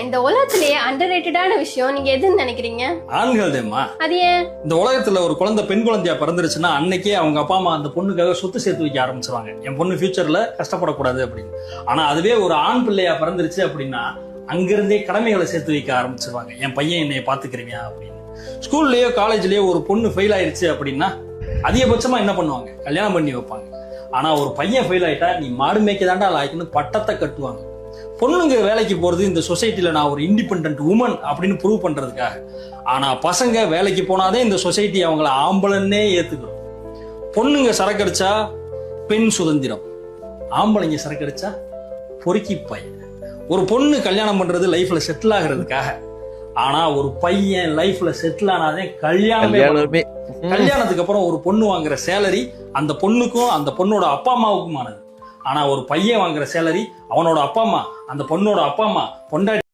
இந்த உலகத்திலேயே அண்டர் விஷயம் நீங்க எதுன்னு நினைக்கிறீங்க? ஆண்கள் தேம்மா அது ஏன்? இந்த உலகத்துல ஒரு குழந்தை பெண் குழந்தையா பிறந்துருச்சுன்னா அன்னைக்கே அவங்க அப்பா அம்மா அந்த பொண்ணுக்காக சொத்து சேர்த்து வைக்க ஆரம்பிச்சிருவாங்க. என் பொண்ணு ஃபியூச்சர்ல கஷ்டப்படக்கூடாது அப்படின்னு. ஆனா அதுவே ஒரு ஆண் பிள்ளையா பிறந்துருச்சு அப்படின்னா அங்கிருந்தே கடமைகளை சேர்த்து வைக்க ஆரம்பிச்சிருவாங்க. என் பையன் என்னைய பாத்துக்கிறீங்க அப்படின்னு. ஸ்கூல்லயோ காலேஜ்லயோ ஒரு பொண்ணு ஃபெயில் ஆயிருச்சு அப்படின்னா அதிகபட்சமா என்ன பண்ணுவாங்க? கல்யாணம் பண்ணி வைப்பாங்க. ஆனா ஒரு பையன் ஃபெயில் ஆயிட்டா நீ மாடு மேய்க்க தாண்டா லாய்க்குன்னு பட்டத்தை கட்டுவாங்க. பொண்ணுங்க வேலைக்கு போறது இந்த சொசைட்டில நான் ஒரு இண்டிபெண்ட் உமன் அப்படின்னு ப்ரூவ் பண்றதுக்காக. ஆனா பசங்க வேலைக்கு போனாதே இந்த சொசைட்டி அவங்கள ஆம்பளன்னே ஏத்துக்கிறோம் பொண்ணுங்க சரக்கடிச்சா பெண் சுதந்திரம். ஆம்பளைங்க சரக்கடிச்சா பொறுக்கி பையன். ஒரு பொண்ணு கல்யாணம் பண்றது லைஃப்ல செட்டில் ஆகிறதுக்காக. ஆனா ஒரு பையன் லைஃப்ல செட்டில் ஆனாதே கல்யாணமே கல்யாணத்துக்கு அப்புறம் ஒரு பொண்ணு வாங்குற சேலரி அந்த பொண்ணுக்கும் அந்த பொண்ணோட அப்பா அம்மாவுக்குமானது. ஆனா ஒரு பையன் வாங்குற சேலரி அவனோட அப்பா அம்மா அந்த பொண்ணோட அப்பா அம்மா பொண்டாட்டி